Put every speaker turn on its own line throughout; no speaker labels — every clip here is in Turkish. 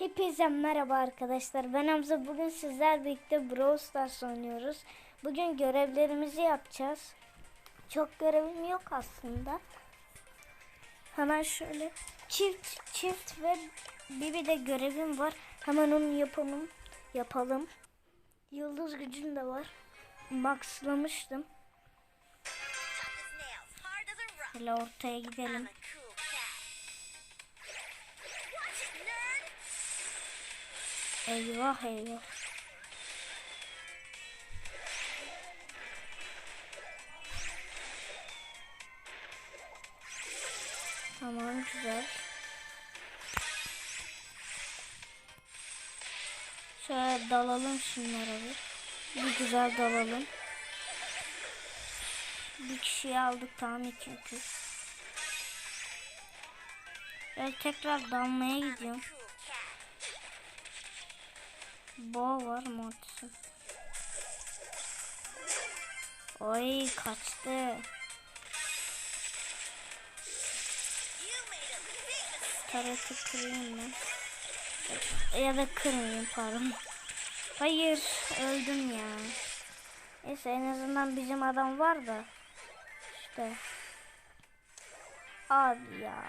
Hepinize merhaba arkadaşlar. Ben Hamza. Bugün sizler birlikte Brawl Stars oynuyoruz. Bugün görevlerimizi yapacağız. Çok görevim yok aslında. Hemen şöyle çift çift ve bir de görevim var. Hemen onu yapalım. Yapalım. Yıldız gücüm de var. Maxlamıştım. Şöyle ortaya
I'm
gidelim. Eyvah eyvah. Tamam güzel. Şöyle dalalım şunlara bir. Bir güzel dalalım. Bir kişiyi aldık tamam iki iki. Ben tekrar dalmaya gidiyorum. Boğa var mortisi. Oy kaçtı. Tarafı kırayım mı? Ya da kırmayayım pardon. Hayır öldüm ya. Neyse en azından bizim adam var da. İşte. Abi ya.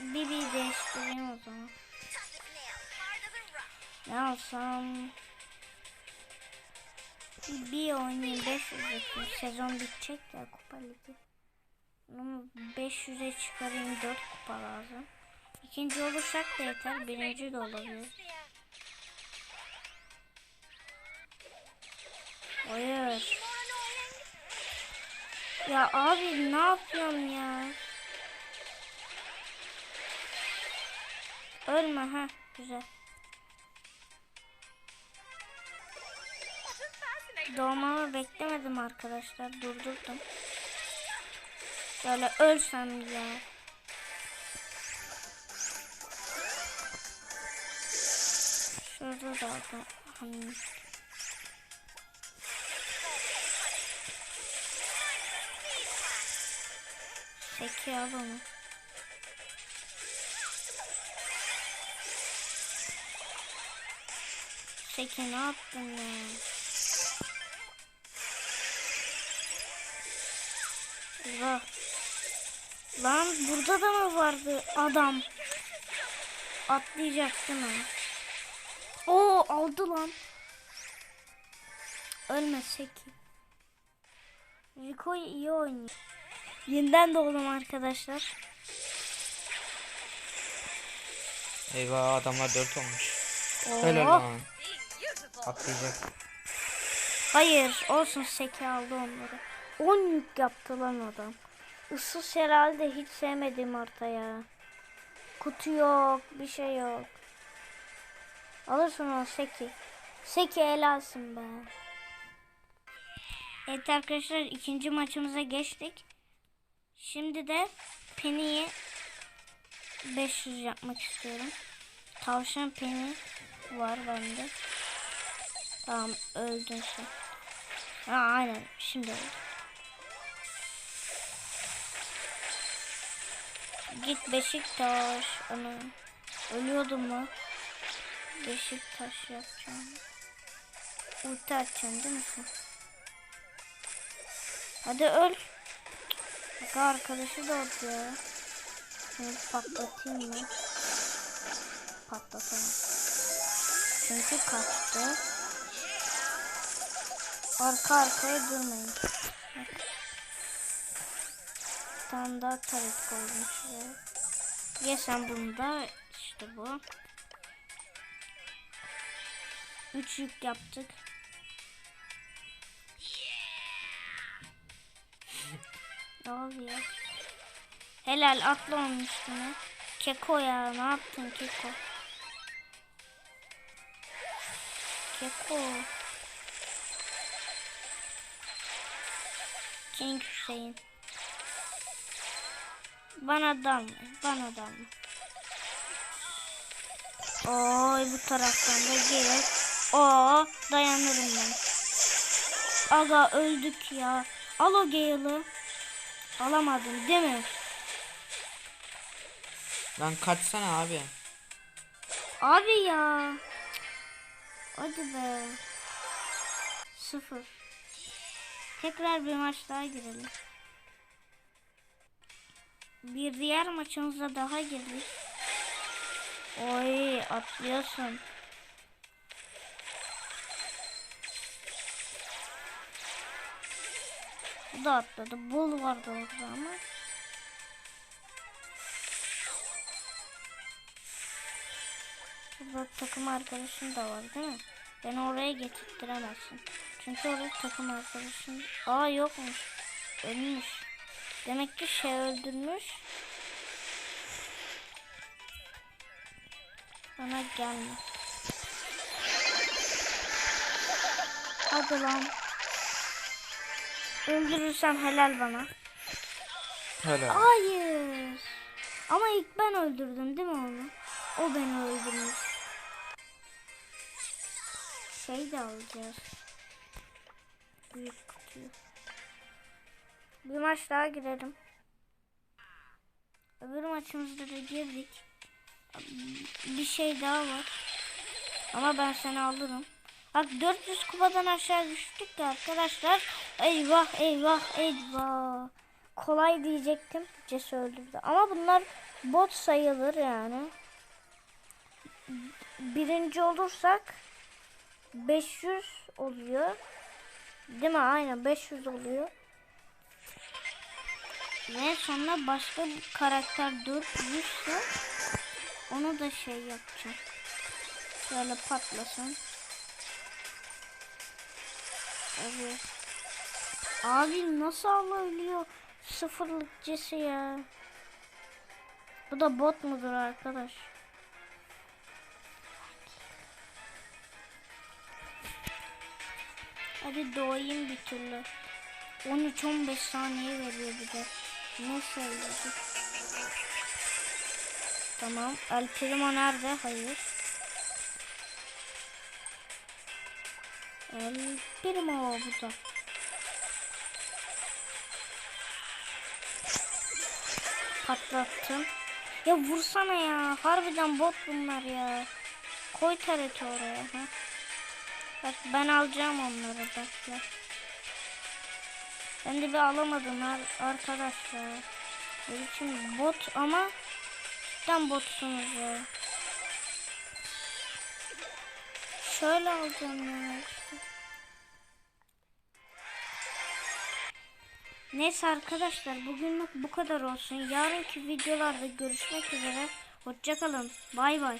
Biri değiştireyim o zaman. Ne alsam? Bir, oynayayım 500 yapayım. Sezon bitecek ya kupa ligi. Bunu 500'e çıkarayım 4 kupa lazım. İkinci olursak da yeter. Birinci de olabilir. Hayır. Ya abi ne yapıyorsun ya? Ölme ha güzel. Doğmamı beklemedim arkadaşlar. Durdurdum. Böyle ölsem ya. Şurada da adam. Seki al. Seki ne yaptın ya? Allah. Lan burada da mı vardı adam? Atlayacaktım ha. Oo aldı lan. Ölme Seki. Rico iyi oynuyor. Yeniden doğdum arkadaşlar.
Eyvah adamlar 4 olmuş.
Oo.
Helal lan. Atlayacak.
Hayır olsun Seki aldı onları. 10 yük yaptı lan adam. Issız herhalde hiç sevmediğim harita ya. Kutu yok bir şey yok. Alırsın o Seki. Seki helalsin be. Evet arkadaşlar ikinci maçımıza geçtik. Şimdi de Penny'yi 500 yapmak istiyorum. Tavşan Penny var bende. Tamam öldün sen. Ha, aynen şimdi öldü. Git Beşiktaş. Ana. Ölüyordum mu? Beşiktaş yapacağım. Ulti atacaksın değil mi? Hadi öl. Bak arkadaşı da ya. Şunu patlatayım mı? Patlatamam. Çünkü kaçtı. Arka arkaya durmayın. Bak. Bir tane daha taret koydum şuraya. Ye sen bunu da işte bu. Üç yük yaptık. ne oluyor? Helal atla onun üstüne. Keko ya ne yaptın Keko? Keko. King Hüseyin. Bana dalma, bana dalma. Oy bu taraftan da gelir. Oo dayanırım ben. Aga öldük ya. Al o Gale'ı. Alamadın değil mi?
Lan kaçsana abi.
Abi ya. Hadi be. Sıfır. Tekrar bir maç daha girelim. Bir diğer maçımıza daha girdik. Oy atlıyorsun. Bu da atladı. Bul vardı orada ama. Burada takım arkadaşın da var değil mi? Beni oraya getirtiremezsin. Çünkü orada takım arkadaşın... Aa yokmuş. Ölmüş. Demek ki şey öldürmüş. Bana gelme. Hadi lan. Öldürürsem helal bana.
Helal.
Hayır. Ama ilk ben öldürdüm değil mi onu? O beni öldürmüş. Şey de alacağız. Büyük kutuyu. Bir maç daha girelim. Öbür maçımızda da girdik. Bir şey daha var. Ama ben seni alırım. Bak 400 kupadan aşağı düştük ya arkadaşlar. Eyvah eyvah eyvah. Kolay diyecektim. Cesi öldürdü. Ama bunlar bot sayılır yani. Birinci olursak 500 oluyor. Değil mi? Aynen 500 oluyor. Ve sonra başka bir karakter 400 ise onu da şey yapacağım. Şöyle patlasın. Evet. Abi nasıl alabiliyor? Sıfırlık cesi ya. Bu da bot mudur arkadaş? Hadi doğayım bir türlü. 13-15 saniye veriyor bir de. Ne söyledi? Tamam. El Primo nerede? Hayır. El Primo burada. Patlattım. Ya vursana ya. Harbiden bot bunlar ya. Koy TRT oraya. Ha? Bak ben alacağım onları bekle. Ben de bir alamadım ar- arkadaşlar. Ne biçim bot ama cidden botsunuz ya. Şöyle alacağım ya işte. Neyse arkadaşlar bugünlük bu kadar olsun. Yarınki videolarda görüşmek üzere. Hoşçakalın. Bay bay.